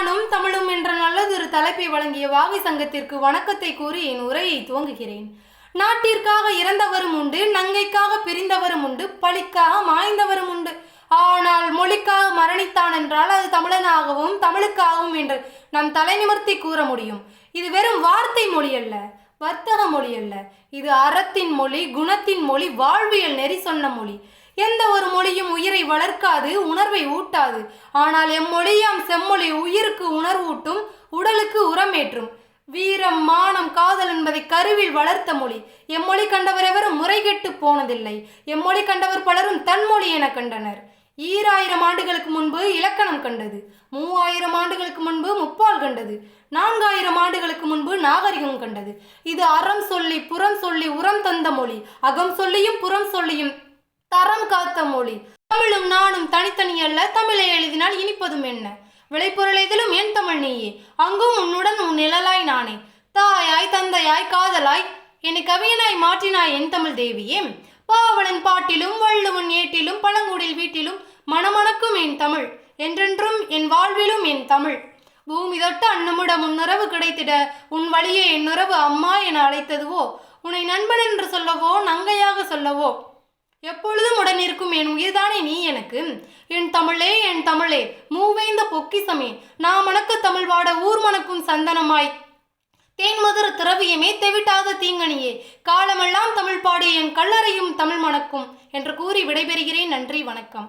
நானும் தமிழும் என்ற நல்லதொரு தலைப்பை வழங்கிய வாவி சங்கத்திற்கு வணக்கத்தை கூறி என் உரையை துவங்குகிறேன். நாட்டிற்காக இறந்தவரும் உண்டு நங்கைக்காக பிரிந்தவரும் உண்டு பழிக்காக மாய்ந்தவரும் உண்டு. ஆனால் மொழிக்காக மரணித்தான் என்றால் அது தமிழனாகவும் தமிழுக்காகவும் என்று நம் தலை நிமிர்த்தி கூற முடியும். இது வெறும் வார்த்தை மொழி அல்ல வர்த்தக மொழி அல்ல. இது அறத்தின் மொழி குணத்தின் மொழி வாழ்வியல் நெறி சொன்ன மொழி. எந்த ஒரு மொழியும் உயிரை வளர்க்காது உணர்வை ஊட்டாது. ஆனால் எம்மொழியாம் செம்மொழி உயிருக்கு உணர்வூட்டும் உடலுக்கு உரமேற்றும். வீரம் மானம் காதல் என்பதை கருவில் வளர்த்த மொழி. எம்மொழி கண்டவர் எவரும் முறைகெட்டு போனதில்லை. எம்மொழி கண்டவர் பலரும் தன்மொழி என கண்டனர். ஈராயிரம் ஆண்டுகளுக்கு முன்பு இலக்கணம் கண்டது. மூவாயிரம் ஆண்டுகளுக்கு முன்பு முப்பால் கண்டது. நான்காயிரம் ஆண்டுகளுக்கு முன்பு நாகரிகம் கண்டது. இது அறம் சொல்லி புறம் சொல்லி உரம் தந்த மொழி. அகம் சொல்லியும் புறம் சொல்லியும் தரம் காத்த மொழி. தமிழும் நானும் தனித்தனி அல்ல தமிழை எழுதினால் இனிப்பதும் என்ன? விளைபொருள் எதிலும் என் தமிழ் நீயே. அங்கும் உன்னுடன் உன் நிழலாய் நானே. தாயாய் தந்தையாய் காதலாய் என்னை கவியனாய் மாற்றினாய் என் தமிழ் தேவியே. பாவலன் பாட்டிலும் வள்ளுவன் ஏட்டிலும் பழங்குடில் வீட்டிலும் மணமணக்கும் என் தமிழ். என்றென்றும் என் வாழ்விலும் என் தமிழ். பூமி தொட்ட அன்னமுடம் உன்னுறவு கிடைத்திட உன் வழியே என்னுறவு அம்மா என அழைத்ததுவோ? உன்னை நண்பன் என்று சொல்லவோ நங்கையாக சொல்லவோ? எப்பொழுதும் உடன் இருக்கும் என் உயிர்தானே நீ எனக்கு? என் தமிழே என் தமிழே மூவேந்த பொக்கிசமே நான் மணக்க தமிழ் வாட ஊர் மணக்கும் சந்தனமாய். தேன்மதுர திரவியமே தெவிட்டாத தீங்கனியே காலமெல்லாம் தமிழ் பாடி என் கல்லறையும் தமிழ் மணக்கும் என்று கூறி விடைபெறுகிறேன். நன்றி வணக்கம்.